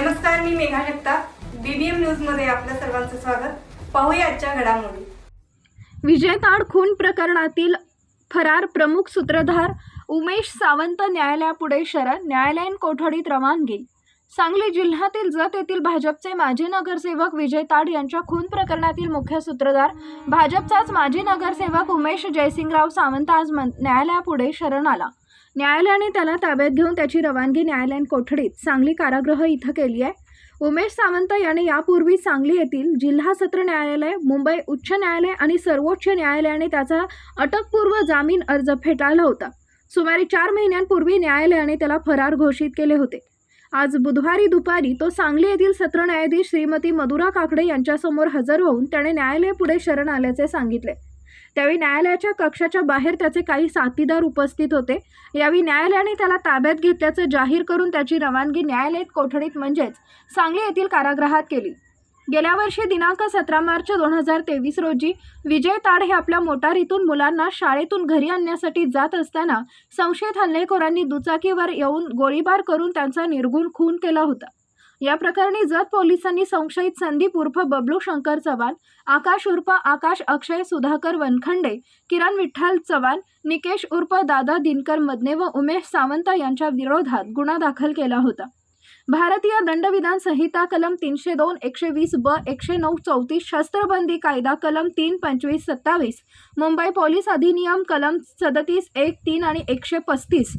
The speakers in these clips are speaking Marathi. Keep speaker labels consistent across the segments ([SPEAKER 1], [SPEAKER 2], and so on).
[SPEAKER 1] मी मेघा जगताप. बीबीएम न्यूजमध्ये सर्वांचं स्वागत. पाहूया आजच्या घडामोडी.
[SPEAKER 2] विजयताड खून प्रकरणातील फरार प्रमुख सूत्रधार उमेश सावंत न्यायालयापुढे शरण न्यायालयीन कोठडीत रवानगी. सांगली जिल्ह्यातील जत येथील भाजपचे माजी नगरसेवक विजय ताड यांच्या खून प्रकरणातील मुख्य सूत्रधार भाजपचाच माजी नगरसेवक उमेश जयसिंगराव सावंत आज न्यायालयापुढे शरण आला. न्यायालयाने त्याला ताब्यात घेऊन त्याची रवानगी न्यायालयीन कोठडीत सांगली कारागृह इथं केली आहे. उमेश सावंत याने यापूर्वी सांगली येथील जिल्हा सत्र न्यायालय मुंबई उच्च न्यायालय आणि सर्वोच्च न्यायालयाने त्याचा अटकपूर्व जामीन अर्ज फेटाळला होता. सुमारे चार महिन्यांपूर्वी न्यायालयाने त्याला फरार घोषित केले होते. आज बुधवारी दुपारी तो सांगली येथील सत्र न्यायाधीश श्रीमती मधुरा काकडे यांच्यासमोर हजर होऊन त्याने न्यायालयापुढे शरण आल्याचे सांगितले. त्यावेळी न्यायालयाच्या कक्षाच्या बाहेर त्याचे काही साथीदार उपस्थित होते. यावेळी न्यायालयाने त्याला ताब्यात घेतल्याचं जाहीर करून त्याची रवानगी न्यायालयीन कोठडीत म्हणजेच सांगली येथील कारागृहात केली. गेल्या वर्षी दिनांक सतरा मार्च दोन हजार तेवीस रोजी विजय ताड हे आपल्या मोटारीतून मुलांना शाळेतून घरी आणण्यासाठी जात असताना संशयित हल्लेखोरांनी दुचाकीवर येऊन गोळीबार करून त्यांचा निर्गुण खून केला होता. या प्रकरणी जत पोलिसांनी संशयित संदीप उर्फ बबलू शंकर चव्हाण आकाश उर्फ आकाश अक्षय सुधाकर वनखंडे किरण विठ्ठल चव्हाण निकेश उर्फ दादा दिनकर मदने व उमेश सावंत यांच्या विरोधात गुन्हा दाखल केला होता. भारतीय दंडविधान संहिता कलम तीनशे दोन एकशे वीस ब एकशे नऊ चौतीस शस्त्रबंदी कायदा कलम तीन पंचवीस सत्तावीस मुंबई पोलीस अधिनियम कलम सदतीस एक तीन आणि एकशे पस्तीस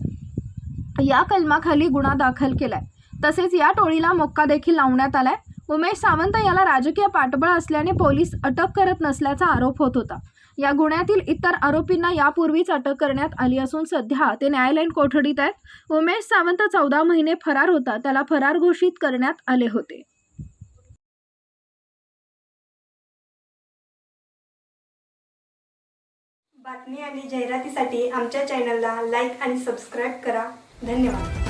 [SPEAKER 2] या कलमाखाली गुन्हा दाखल केलाय. तसेच या टोळीला मोक्का देखील लावण्यात आलाय. उमेश सावंत याला राजकीय पाठबळ असल्याने पोलीस अटक करत नसल्याचा आरोप होत होता. या गुन्ह्यातील इतर आरोपींना यापूर्वीच अटक करण्यात आली असून सध्या ते न्यायालयीन कोठडीत आहेत. उमेश सावंत चौदा महिने फरार होता. त्याला फरार घोषित करण्यात आले होते.
[SPEAKER 1] बातमी आणि जाहिरातीसाठी आमच्या चॅनलला लाईक आणि सबस्क्राईब करा. धन्यवाद.